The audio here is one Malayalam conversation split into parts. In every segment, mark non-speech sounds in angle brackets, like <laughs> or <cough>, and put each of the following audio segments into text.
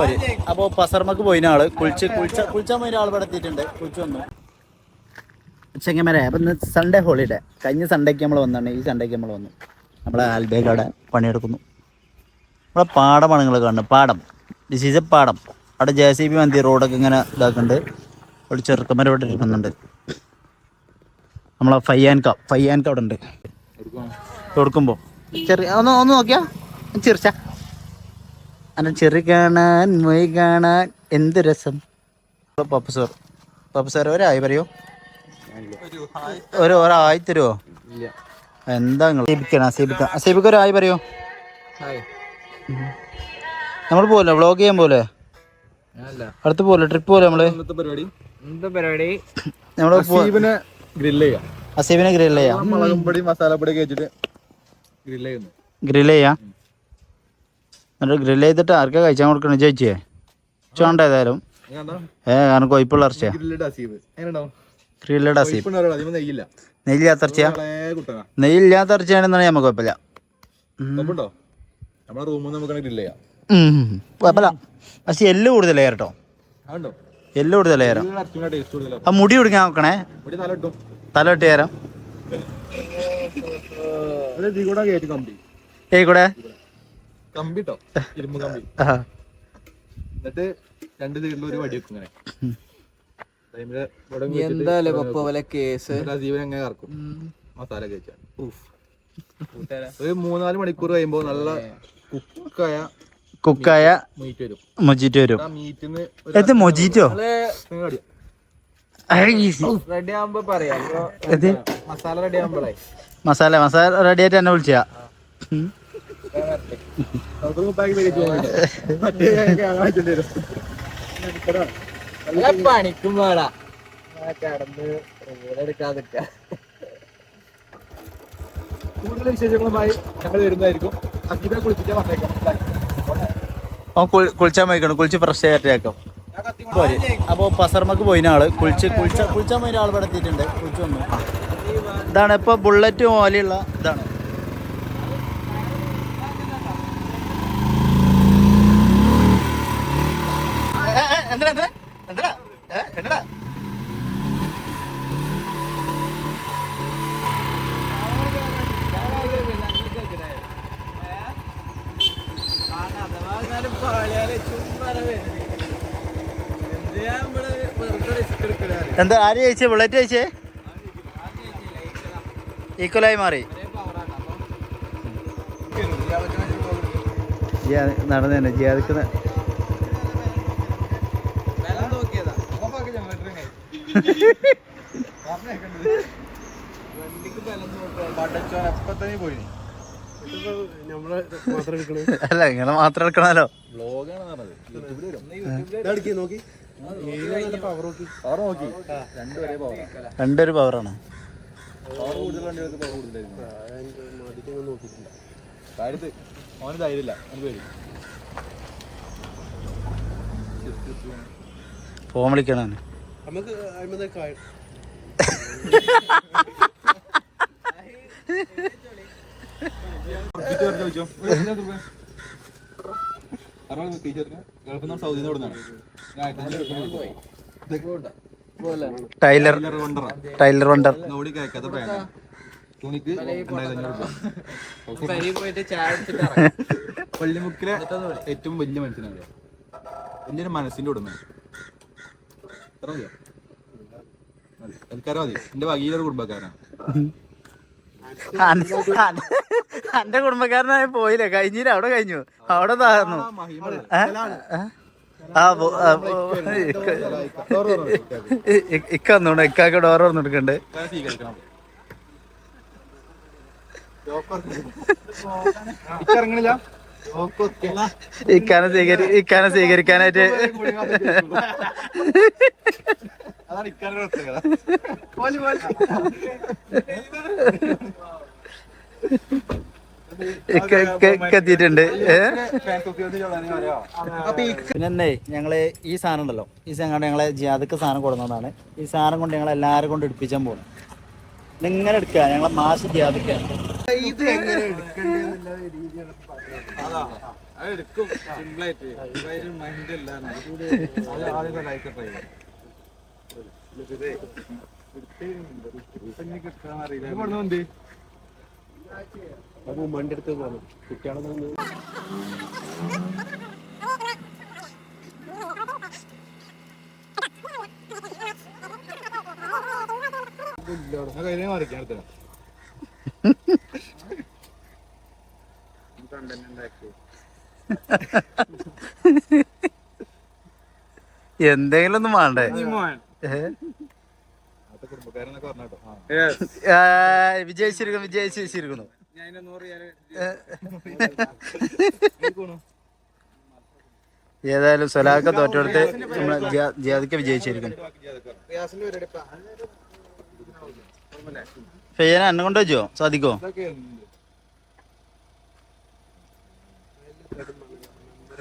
പോര്. അപ്പോൾ പസർമക്ക് പോയിന ആൾ. കുളിച്ച് കുളിച്ച കുളിച്ചാൻ പോയിന ആൾ ഇവിടെ എത്തിയിട്ടുണ്ട്. കുളിച്ച് വന്നു. ചെങ്ങമരെ അപ്പം ഇന്ന് സൺഡേ ഹോളിഡേ കഴിഞ്ഞ സൺഡേക്ക് നമ്മൾ വന്നാണ് ഈ സൺഡേക്ക് നമ്മൾ വന്നു. നമ്മളെ ആൽബേഗ് അവിടെ പണിയെടുക്കുന്നു. നമ്മളെ പാടമാണ് നിങ്ങൾ കാണുന്നത്. പാടം. ദിസ് ഈസ് എ പാടം. അവിടെ ജെ സി ബി മന്തി റോഡൊക്കെ ഇങ്ങനെ ഇതാക്കുന്നുണ്ട്. ഒരു ചെറുക്കന്മാർ ഇവിടെ ഇരിക്കുന്നുണ്ട്. നമ്മളെ ഫയ്യാൻക ഫയ്യാൻക അവിടെ ഉണ്ട്. കൊടുക്കുമ്പോൾ ചെറിയ ഒന്ന് ഒന്ന് നോക്കിയാ? ചിരിച്ച. അല്ല ചെറി കാണാൻ മൊയ് കാണാൻ. എന്ത് രസം? പപ്പു സാർ. പപ്പു സാർ ഒരായി പറയോ. ഒരു ഒരായി തരുമോ എന്താ നിങ്ങൾ? അസീബിക്കാണ് അസീബിക്ക അസീബിക്ക് ഒരായി പറയോ. നമ്മൾ പോലെ വ്ളോഗ് ചെയ്യാൻ പോലെ അടുത്ത് പോലെ ട്രിപ്പ് പോലെ നമ്മൾ? ഗ്രില്ല് ചെയ്യാം. അസീബിനെ ഗ്രില്ല് ചെയ്യാം. എന്നിട്ട് ഗ്രില്ല് ചെയ്തിട്ട് ആർക്കാ കഴിച്ചാൽ കൊടുക്കണ ചേച്ചിയെ? ചോണ്ട ഏതായാലും. ഏ കാരണം കൊയ്പ്പുള്ള ഇറച്ചിയാ? ഗ്രില്ലഡ് അസീബ് നെയ്യില്ലാത്ത ഇറച്ചിയാ? നെയ്യില്ലാത്ത ഇറച്ചിയാണെന്നാണ് നമുക്ക് കുഴപ്പമില്ല. കുഴപ്പമില്ല. പക്ഷെ എല്ല് കൂടുതലേ കേട്ടോ എല്ല് കൂടുതലേ കൂടുതലാണ് ആ. മുടി കൊടുക്കാൻ നോക്കണേ. തലോട്ട് തല ഏ കൂടെ? കമ്പി ഇട്ടോ ഇരുമ്പ് കമ്പി. എന്നിട്ട് രണ്ട് സൈഡിൽ ഒരു വടി വെക്കും ഇങ്ങനെ. പപ്പ പോലെ കേസ്? എന്നിട്ട് ആ ജീവൻ എങ്ങനെ കറക്കും? മസാല കഴിച്ചാൽ ഒരു മൂന്നാൽ മണിക്കൂർ കഴിയുമ്പോ നല്ല കുക്കായ കുക്കായ മീറ്റ് വരും. മൊജിറ്റോ വരും. ആ മീറ്റിന്ന് ഇത് മൊജിറ്റോ? റെഡി ആവുമ്പോ പറയാം. മസാല റെഡി ആകുമ്പോഴേ മസാല മസാല റെഡി ആയിട്ട് എന്നെ വിളിച്ചാ. പണിക്കും വേടാ കൂടുതൽ വിശേഷങ്ങളുമായി ഞങ്ങൾ വരുന്നതായിരിക്കും. അജിബെ കുളിപ്പിക്കാൻ വന്നേക്കാം. കുളി- കുളിച്ചാൻ കുളിച്ച് ഫ്രഷ് ആയിട്ടേക്കാം പോരെ. അപ്പോൾ പസർമക്ക് പോയിന ആൾ. കുളിച്ച് കുളിച്ച കുളിച്ചാൻ പോയിന ആൾ ഇവിടെ എത്തിയിട്ടുണ്ട്. കുളിച്ച് വന്നു. ഇതാണ് ഇപ്പൊ ബുള്ളറ്റ് പോലെയുള്ള ഇതാണ് ഏ, ഏ, എന്തിനാ, എന്തിനാ? എന്തിനാ? ഏ, എന്താ ആര് ചോദിച്ചേ ബുള്ളറ്റ് ചോദിച്ചേ ഈക്വലായി മാറി. നടന്നു തന്നെ ജിയാദിക്ക് അല്ല ഇങ്ങനെ മാത്രം എടുക്കണല്ലോ രണ്ടൊരു പവറാണ് അവന് ധൈര്യമില്ല ഫോൺ വിളിക്കണം നിന്ന് ടൈലർ ടൈലർ വണ്ടർ. തുണിക്ക്. പള്ളിമുക്കിലെ ഏറ്റവും വലിയ മനുഷ്യനാണ് വലിയൊരു മനസ്സിന്റെ ഉടമ എത്ര മതിയോ മതി. എനിക്കറിയാം മതി. എന്റെ വകീലൊരു കുടുംബക്കാരാണ് എന്റെ കുടുംബക്കാരനായ പോയില്ലേ? കഴിഞ്ഞില്ല? അവിടെ കഴിഞ്ഞു. അവിടെ താഴ്ന്നു ആ, ഇക്ക- വന്നോണ്ട് ഇക്കാക്ക് ഡോർ തുറന്നു എടുക്കണ്ട് ഇറങ്ങണില്ല? ഇക്കാനെ സ്വീകരി ഇക്കാനെ സ്വീകരിക്കാനായിട്ട്. എത്തിയിട്ടുണ്ട്. പിന്നെ ഞങ്ങൾ ഈ സാധനം ഉണ്ടല്ലോ. ഈ സാധനം കൊണ്ട് ഞങ്ങളെ ജിയാദക്ക് സാധനം കൊടുക്കുന്നതാണ്. ഈ സാധനം കൊണ്ട് ഞങ്ങൾ എല്ലാവരും കൊണ്ട് എടുപ്പിച്ചാൻ പോകണം ഇങ്ങനെ എടുക്കുക ഞങ്ങളെ മാസം ജിയാദക്കാണ്. ഇത് എങ്ങനെ എടുക്കും സിമ്പിളായിട്ട്. മൈൻഡ് ഇല്ല. അത് ആദ്യത്തെ ലൈക്ക് ട്രൈ ചെയ്യാം കിട്ടാന്നറിയില്ല വണ്ടി എടുത്ത് പോകണം കുട്ടിയാണെന്ന് കയ്യിലേ മറിക്കാൻ എടുത്തരാം. <laughs> എന്തെങ്കിലും ഒന്നും വേണ്ടേ? വിജയിച്ചിരിക്കുന്നു വിജയിച്ചിരിക്കുന്നു. ഏതായാലും സലാക്ക തോറ്റെടുത്ത് ജിയാദിക്ക് വിജയിച്ചിരിക്കുന്നു. ഫെയ്യനെ എന്നെ കൊണ്ടുവച്ചോ? സാധിക്കോ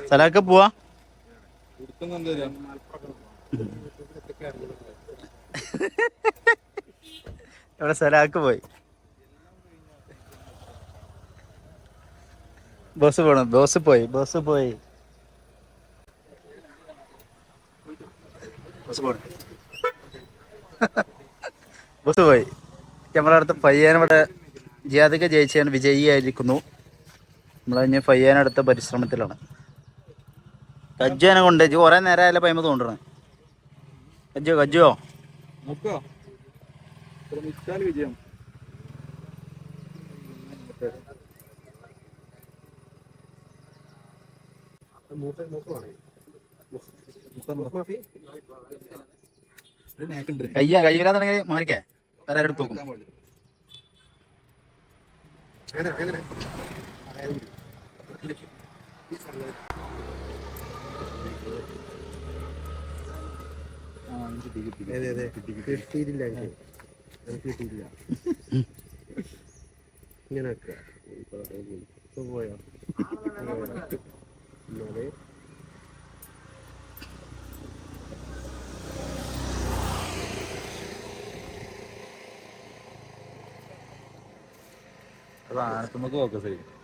സലാക്ക പോവാ? ഇവിടെ സലാക്ക് പോയി? ബസ് പോണം? ബസ് പോയി ബസ് പോയി. ബസ് പോണം. ബസ് പോയി. ക്യാമറ അടുത്ത് പയ്യാനിവിടെ ജിയാദിക്ക് ജയിച്ചാണ് വിജയിയായിരിക്കുന്നു. നമ്മളതിന് അടുത്ത പരിശ്രമത്തിലാണ്. കജ്ജുവിനെ കൊണ്ട് കുറെ നേരമായാലും പയ്മ തോണ്ടണേ. കജ്ജോ കജ്ജോ വിജയം. കയ്യ കയ്യിലാന്നുണ്ടെങ്കിൽ മാറിക്കേ. വേറെ എടുത്ത് നോക്കും. കിട്ടിയിട്ടില്ല കിട്ടിയിട്ടില്ല. ഇങ്ങനെ പോയോ? എന്നാൽ നമുക്ക് ഫോക്കസ് ചെയ്യും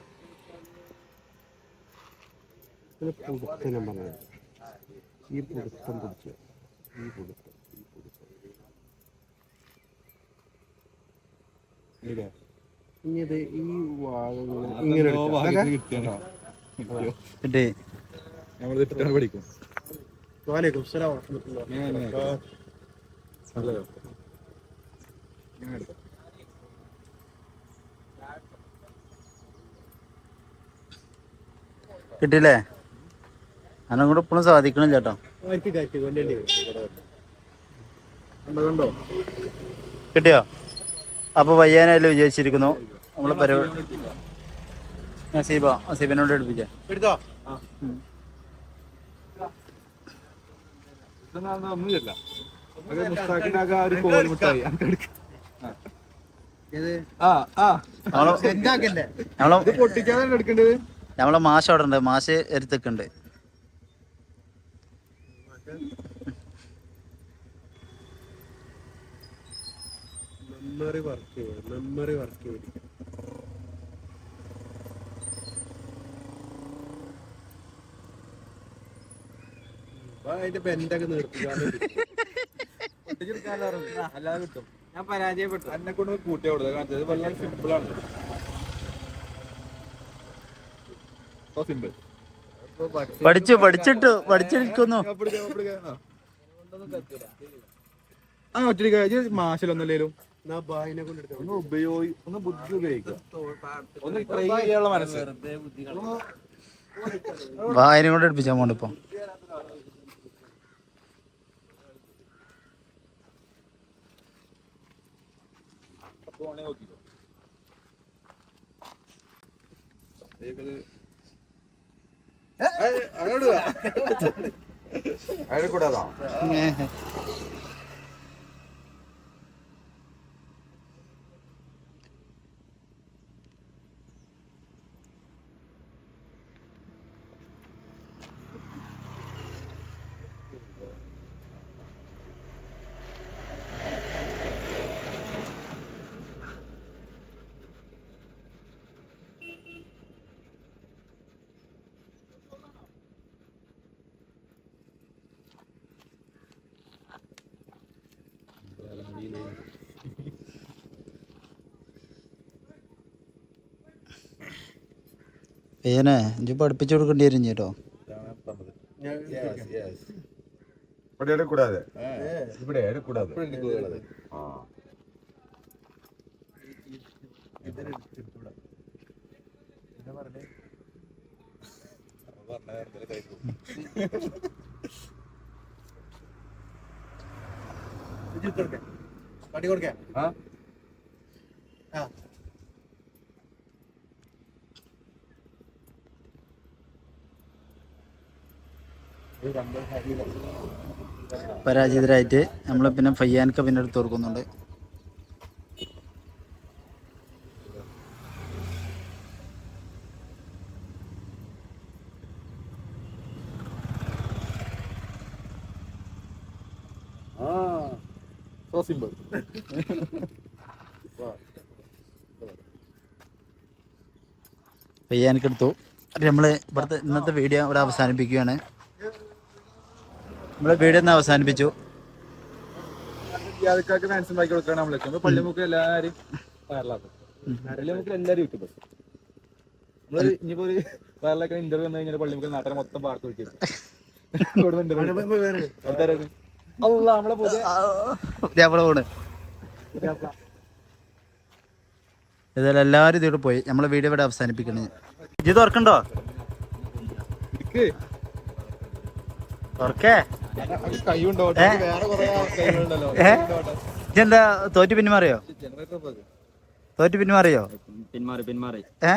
ഇത് പുടുത്തം ഞാൻ പറഞ്ഞത് ഈ പുടുത്തം പിടിച്ചു ഈ പുടുത്തം ഈ പുടുത്തം. ഇത് ഈ വാഴ ഇങ്ങനെ പഠിക്കും. വാലേക്കും. സലാം വറഹ്മത്തുള്ളാഹി. ഇങ്ങനെ? ഇങ്ങനെ. കിട്ടിയില്ലേ? അന്നെ കൂടെ ഇപ്പോഴും സാധിക്കണം ചേട്ടാ കിട്ടിയോ? അപ്പൊ വയ്യാനായാലും വിജയിച്ചിരിക്കുന്നു നമ്മളെ പരിപാടി നസീബ നസീബിനോട് എടുപ്പിച്ചേ നമ്മളെ മാഷ് അവിടെ ഉണ്ട്. മാഷ് എടുത്തൊക്കെയുണ്ട് മെമ്മറി വർക്ക് ചെയ്യും മെമ്മറി വർക്ക് ചെയ്തിരിക്കും. അതിന്റെ ബെൻഡൊക്കെ അറിയില്ല. അല്ലാതെ കിട്ടും. ഞാൻ പരാജയപ്പെട്ടു. എന്നെ കൊണ്ട് കൂട്ടിയാ കൊടുത്തത് കാണിച്ചത് വളരെ സിമ്പിൾ ആണ്. സിമ്പിൾ പഠിച്ചു പഠിച്ചിട്ട് പഠിച്ചിരിക്കുന്നു. ആ ഒറ്റ മാശലൊന്നുമില്ലേലും ഒന്ന് ഉപയോഗി ഒന്ന് ബുദ്ധി ഉപയോഗിക്കുക. ഒന്ന് ട്രൈ ചെയ്യാനുള്ള മനസ്സ്. വായന കൊണ്ട് എടുപ്പിച്ചാൽ പോണ്ട് ഇപ്പൊ. അയാൾ കൂടാതാ ഏനെ ഇഞ്ചി പഠിപ്പിച്ചു കൊടുക്കേണ്ടി വരും ചേട്ടോ ഇവിടെ കൂടാതെ? പരാജിതരായിട്ട് നമ്മൾ പിന്നെ ഫയ്യാനൊക്കെ പിന്നെ എടുത്ത് കൊടുക്കുന്നുണ്ട് സോ സിമ്പിൾ ഫയ്യാനൊക്കെ എടുത്തു. നമ്മൾ ഇവിടുത്തെ ഇന്നത്തെ വീഡിയോ ഇവിടെ അവസാനിപ്പിക്കുകയാണ്. നമ്മളെ വീട് ഒന്ന് അവസാനിപ്പിച്ചു. ഉണ്ടാക്കി കൊടുക്കാൻ നമ്മൾ ഇതോട് യൂട്യൂബ് നമ്മൾ ഇനിയിപ്പോ ഒരു വയറിലൊക്കെ ഇന്റർവ്യൂ വന്നു കഴിഞ്ഞാൽ പള്ളിമുക്കിൽ നാട്ടിലെ മൊത്തം പാർട്ട് വെക്കും അല്ല നമ്മളെ പുതിയ നമ്മളെ പോണ് ഇതെല്ലാം എല്ലാവരും ഇതിവിടെ പോയി. നമ്മളെ വീഡിയോ ഇവിടെ അവസാനിപ്പിക്കണേ. ഇത് തുറക്കണ്ടോ. തുറക്കേ? ഇതെന്താ തോറ്റ് പിന്മാറിയോ ജനറേറ്റർ തോറ്റ് പിന്മാറിയോ പിന്മാറി പിന്മാറി ഏ?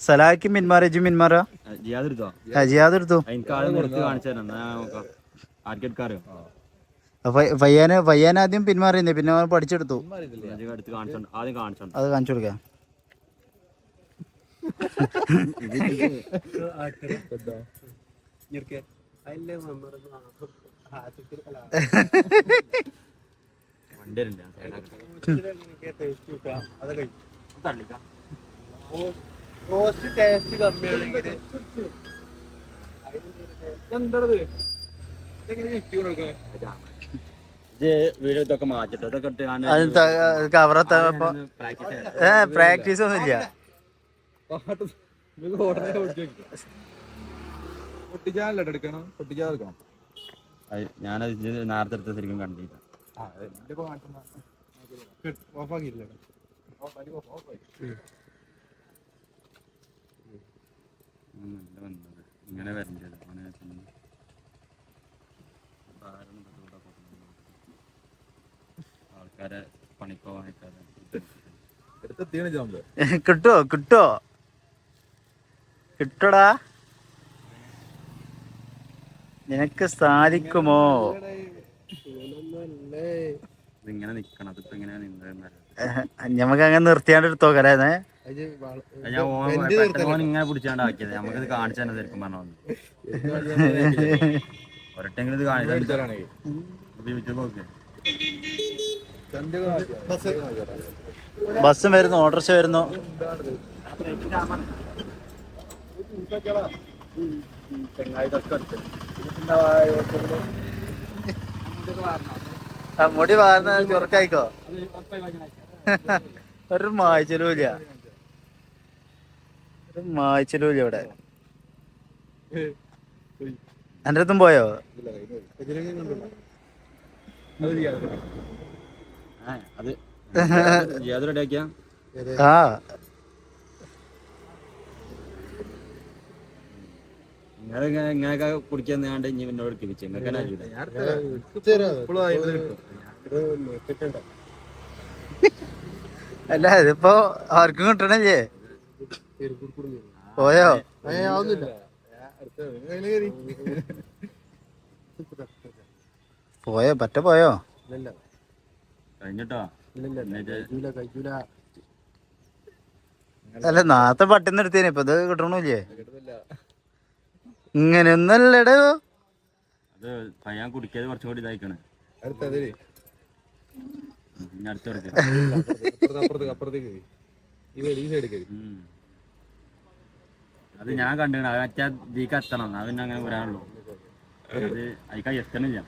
സലാഹിക്കും പിന്മാറി ഇജും പിന്മാറോ ജിയാദ് എടുത്തോ? പയ്യാന് പയ്യാൻ ആദ്യം പിന്മാറിയുന്നേ പിന്നെ പഠിച്ചെടുത്തു. അത് കാണിച്ചു കൊടുക്കാം. <laughs> റോസ്റ്റ് ടേസ്റ്റ് കമ്മിയാണെങ്കിൽ എന്താണത് ഇതെങ്ങനെ യുക്തി കൊടുക്കുക ഇത് വീഡിയോ ഇതൊക്കെ മാറ്റിട്ട്. ഇതൊക്കെ കവറത്തപ്പോ പ്രാക്ടീസ് ചെയ്യാം ഏ പ്രാക്ടീസ് ഒന്നും ഇല്ല പാട്ട് ഇത് ഉടനെ പൊട്ടിച്ചു പൊട്ടിച്ചാലല്ല എടുക്കണം? പൊട്ടിച്ചാൽ എടുക്കണം. ഞാനത് നേരത്തെ എടുത്ത ശരിക്കും കണ്ടില്ല. ഓഫാക്കിയില്ല നല്ല വന്നത്. ഇങ്ങനെ വരണ്ടത്. അങ്ങനെ. ആൾക്കാരെ പണിക്കോ വാങ്ങിക്കാതെ കിട്ടോ കിട്ടോ. കിട്ടടാ. നിനക്ക് സാധിക്കുമോ? ഇങ്ങനെ നിക്കണം. അതിപ്പോ എങ്ങനെയാ നിന്നത് ഞമ്മക്ക് അങ്ങനെ നിർത്തിയാണ്ട് എടുത്തോ കരേ ഞാൻ ഓൻ പെട്ടെന്ന് ഓൻ ഇങ്ങനെ പിടിച്ചാണ്ട് ആക്കിയത് ഇത് കാണിച്ചു തന്നെ ശരിക്കും പറഞ്ഞു ഒരട്ടെങ്കിലും ഇത് കാണിച്ചു യൂട്യൂബ് നോക്ക്. ബസ് വരുന്നു ഓട്ടോറിക്ഷ വരുന്നു. ആ, മുടി വാർന്ന ചുരുക്കായിക്കോ ഒരു മായ്ച്ചലും ഇല്ല ഒരു മായ്ച്ചലും ഇല്ല ഇവിടെ. എന്റെ അടുത്തും പോയോ അത്. ആ. നിങ്ങൾ ഇങ്ങനെയൊക്കെ കുടിക്കാൻ കണ്ട് ഇനി എന്നോട് കിഴിച്ചു നിങ്ങൾക്ക് തന്നെ അറിയില്ല അല്ല ഇതിപ്പോ ആർക്കും കിട്ടണല്ലേ പോയോ? പോയോ? പറ്റ പോയോ? കഴിഞ്ഞിട്ടോ? അല്ല നാത്ത പട്ടിന്ന് എടുത്തേനെ. ഇപ്പൊ ഇത് കിട്ടണില്ലേ ഇങ്ങനെയൊന്നല്ലടോ. അത് പയ്യാൻ കുടിക്കാതെ കുറച്ചും കൂടി ഇതായിക്കണേ. അത് ഞാൻ കണ്ടു അത് മറ്റേ ദീക്ക് എത്തണം. അത് പിന്നെ അങ്ങനെ വരാനുള്ളൂ. അത് അതിക്കാ എത്തണില്ല.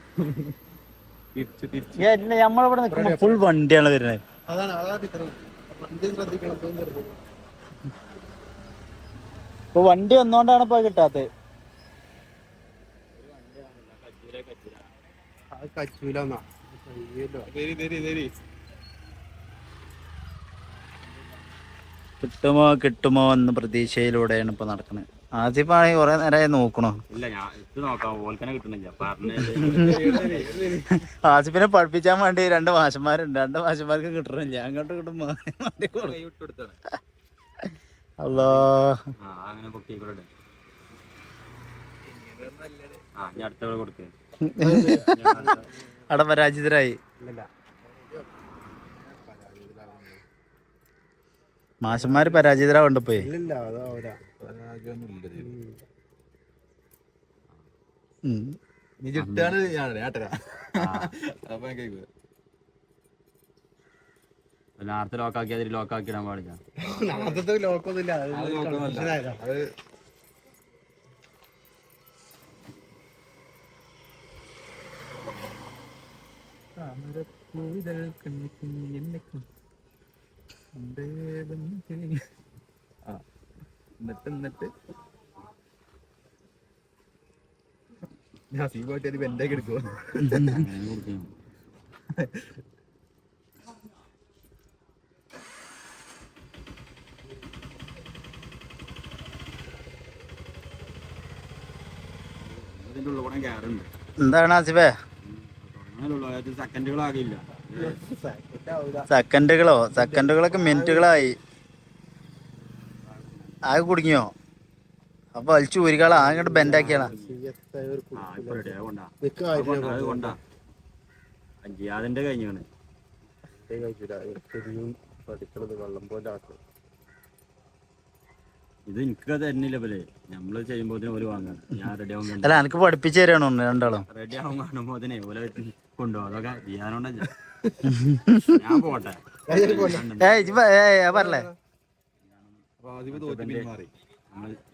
നമ്മളിവിടെ നിൽക്കുമ്പോ ഫുൾ വണ്ടിയാണ് വരുന്നത് അതാണ് അതാണ് ഇത്ര. വണ്ടി ശ്രദ്ധിക്കണം ഇപ്പൊ വണ്ടി വന്നോണ്ടാണ് ഇപ്പൊ കിട്ടാത്തത് അത് കച്ചൂലെന്നാ കിട്ടുമോ കിട്ടുമോ എന്ന പ്രതീക്ഷയിലൂടെയാണ് ഇപ്പൊ നടക്കുന്നത് ആദ്യമാണെങ്കിൽ കുറെ നേരമായി നോക്കണോ? ഇല്ല ഞാൻ ഇത് നോക്കാം. ഓൽക്കനെ കിട്ടണില്ല പറഞ്ഞ <laughs> ആസിഫിനെ പഠിപ്പിച്ചാൻ വേണ്ടി രണ്ട് മാഷന്മാരുണ്ട്. രണ്ട് മാഷന്മാർക്ക് കിട്ടണില്ല അങ്ങോട്ട് കിട്ടുമ്പോ കൈ വിട്ട് കൊടുത്താണ് അല്ലോ ആ അങ്ങനെ ആ ഞാൻ അടുത്തവിടെ കൊടുക്ക്. <laughs> അവിടെ പരാജിതരായി ഇല്ലല്ല. മാഷന്മാര് പരാജിതരാവുണ്ട് പോയി ലോക്കാക്കി അതിൽ ലോക്കാക്കി ഇടാൻ പാടില്ല. ലോക്കൊന്നുമില്ല confusion ആയതാ. അത് എന്നിട്ട് എന്നിട്ട്. ഞാൻ ഇതിന്റെ ഉള്ളിൽ കൂടെ കയറുണ്ട് എന്താണ് ആസിഫേ? സെക്കൻഡുകളോ സെക്കൻഡുകളൊക്കെ മിനിറ്റുകളായി ആകെ കുടുങ്ങിയോ? അപ്പൊ വലിച്ചു ഒരു ആ ഇപ്പൊ റെഡി അതുകൊണ്ടാ നിക്ക് അത് കൊണ്ടാ. അത് കഴിഞ്ഞാണ്. ഇത് എനിക്ക് തരുന്നില്ല പോലെ നമ്മൾ ചെയ്യുമ്പോ വാങ്ങാൻ ഞാൻ റെഡി ആവുമ്പോ അല്ല എനിക്ക് പഠിപ്പിച്ചു തരാണോ രണ്ടാളും? റെഡി ആവുമ്പോ കാണുമ്പോ അതിനെ ഓല കൊണ്ടുപോകും. അതൊക്കെ ചെയ്യാനോണ്ട <laughs> ഞാൻ പോട്ടെ. ഏയ് പറഞ്ഞേ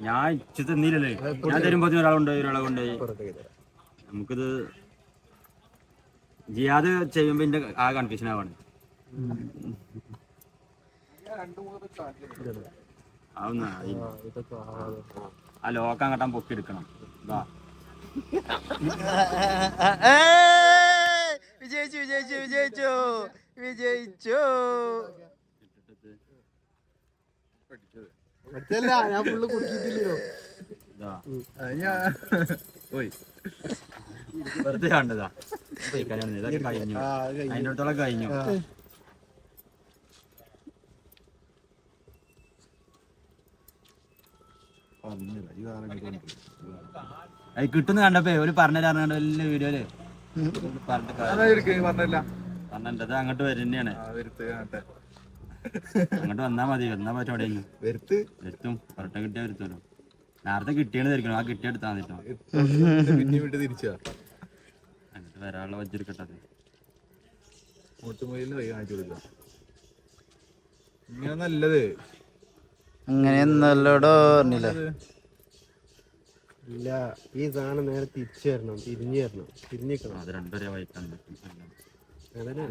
ഞാൻ ഇച്ചു തന്നില്ലല്ലേ? ഞാൻ തരുമ്പോ ഒരാളെ കൊണ്ടുപോയി ഒരാളെ കൊണ്ടുപോയി. നമുക്കിത് ജിയാദ് ചെയ്യുമ്പോ എന്റെ ആ കൺഫ്യൂഷൻ ആവാണ്. ആ ലോക്കം കട്ടാൻ പൊക്കി എടുക്കണം ഇതാ! വിജയിച്ചു വിജയിച്ചു വിജയിച്ചു. വിജയിച്ചു ഞാൻ ഫുള്ള് വെറുതെ കണ്ടതാ. കഴിഞ്ഞു. കഴിഞ്ഞു. അത് കിട്ടുന്ന കണ്ടപ്പോ ഒരു പറഞ്ഞു വീഡിയോ വലിയ വീഡിയോയിൽ പറഞ്ഞില്ല പറഞ്ഞത് അങ്ങോട്ട് വരുന്നതാണ് അങ്ങോട്ട് വന്നാ മതി വന്നാ പറ്റോടെ വരുത്ത്. കറക്റ്റ് കിട്ടിയാ വരുത്തല്ലോ നേരത്തെ കിട്ടിയാണ് തിരിക്കണം ആ കിട്ടിയ എടുത്താ മതിട്ടോ അങ്ങോട്ട് വരാനുള്ള വജ്ജെടുക്കട്ടെ അത്. അങ്ങനെ നല്ലത് അങ്ങനെയൊന്നല്ലോടോ പറഞ്ഞില്ല ഇല്ല. ഈ സാധനം നേരെ തിരിച്ചു തരണം തിരിഞ്ഞു തരണം തിരിഞ്ഞിക്കണം. അത് രണ്ടുപേരെ വായിക്കാൻ പറ്റും അതന്നെ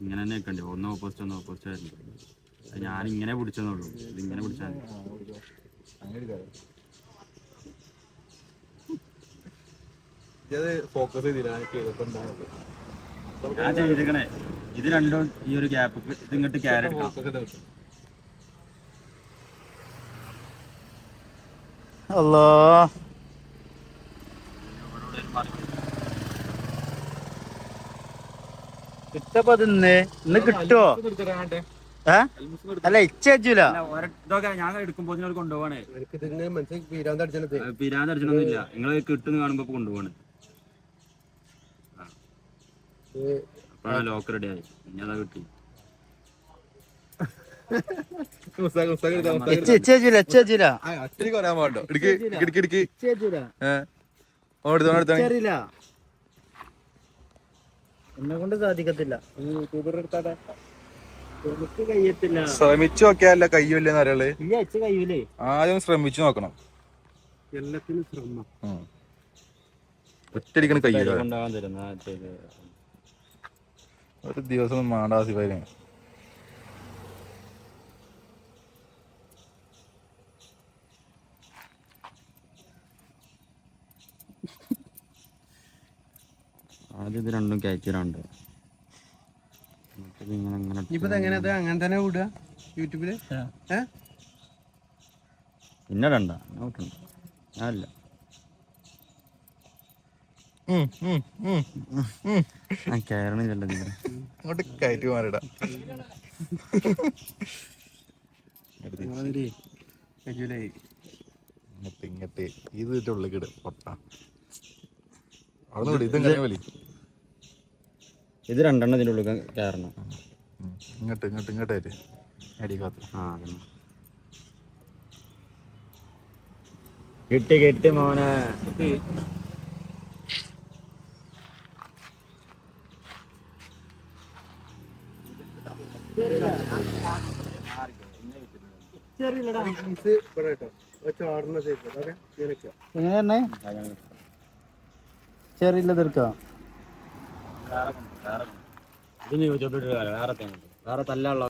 ഇങ്ങനെ തന്നെ നിൽക്കണ്ടേ? ഒന്ന് ഓപ്പോസിറ്റ് ഒന്ന് ഓപ്പോസിറ്റ് ആയിരുന്നു. ഞാൻ ഇങ്ങനെ പിടിച്ചെന്നുള്ളൂ ഇത് ഇങ്ങനെ പിടിച്ചാൽ ഫോക്കസ് ചെയ്തില്ല. ഞാൻ ചെയ്തിരിക്കണേ. ഇത് രണ്ടും ഈ ഒരു ഗ്യാപ്പ് ഇത് ഇങ്ങോട്ട് ക്യാരറ്റ് എടുക്കണം ഫോക്കസ് ചെയ്ത് അല്ലോ കിട്ടപ്പോ ഇന്ന്. ഇന്ന് കിട്ടുവോ ഏ? അല്ല ഇച്ചൂല ഞാൻ എടുക്കുമ്പോ ഇതിനോട് കൊണ്ടുപോവാണേ. എനിക്ക് ഇതിങ്ങനെ മനസ്സിൽ വീരാന്ത അടിച്ചത് പിരാന്ത് അടിച്ചൊന്നുമില്ല നിങ്ങൾ കിട്ടുന്ന കാണുമ്പോ ഇപ്പൊ കൊണ്ടുപോവാണ്. അപ്പോഴാണ് ലോക്ക് റെഡി ആയി ഇനി അതാ കിട്ടി ഇച്ചൂല ഇച്ചൂല അച്ഛനിക്ക് പറയാൻ പാടോ ഇടുക്കി ഇടുക്കി ഇടുക്കി ഏഹ് എടുത്തോ എടുത്തോ അറിയില്ല എന്നെ കൊണ്ട് സാധിക്കത്തില്ല. ശ്രമിച്ചു നോക്കിയാല കയ്യൂല്ലെന്ന് അറിയാൾ ഇല്ല അച്ഛ കഴിയൂലേ ആദ്യം ശ്രമിച്ചു നോക്കണം. എല്ലാത്തിനും ശ്രമം. കയ്യൂല. ചെയ്ത് ഒരു ദിവസം മാണ്ടാസിഫായിരുന്നു ആദ്യം ഇത് രണ്ടും ഇങ്ങനെ അങ്ങനെ എങ്ങനെ അത് അങ്ങനെ തന്നെ വിടുക യൂട്യൂബിൽ? ഏഹ് പിന്നെ രണ്ടാ നോട്ടുണ്ട് ഞാനില്ല കയറണില്ലല്ലോ കയറ്റി മാറിടാ. ഇങ്ങട്ട് ഇങ്ങട്ട്. ഇത് ഇതിന്റെ ഉള്ളിൽ പൊട്ട. അവിടെ ഇതും കഴിഞ്ഞ വലി. ഇത് രണ്ടെണ്ണം ഇതിന്റെ ഉള്ളിൽ കയറണം ഇങ്ങോട്ട് ഇങ്ങോട്ട് ഇങ്ങോട്ടായിട്ട് അടിക്കാത്ത ആ കിട്ടി കിട്ടി മോനെ. ചെറിയ സൈസ് തീർക്കാം ഇതിന് യൂട്യൂബിൽ വേറെ വേറെ തല്ലുള്ള